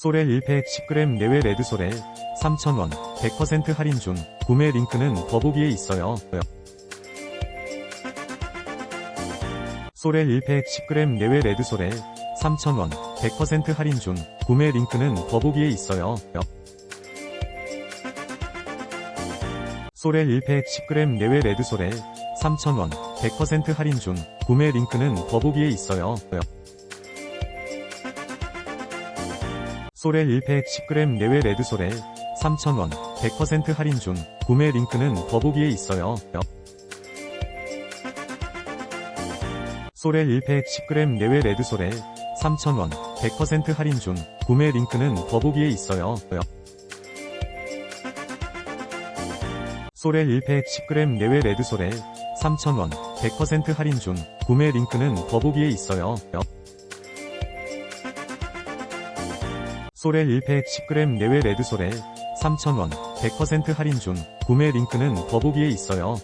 소렐 1팩 10g 내외 레드소렐 3,000원 100% 할인 중 구매 링크는 더보기에 있어요. 소렐 1팩 10g 내외 레드소렐 3,000원 100% 할인 중 구매 링크는 더보기에 있어요. 소렐 1팩 10g 내외 레드소렐 3,000원 100% 할인 중 구매 링크는 더보기에 있어요. 소렐 1팩 10g 내외 레드소렐 3,000원 100% 할인 중 구매 링크는 더보기에 있어요. 소렐 1팩 10g 내외 레드소렐 3,000원 100% 할인 중 구매 링크는 더보기에 있어요. 소렐 1팩 10g 내외 레드소렐 3,000원 100% 할인 중 구매 링크는 더보기에 있어요. 소렐 1팩 10g 내외 레드소렐 3,000원 100% 할인 중 구매 링크는 더보기에 있어요.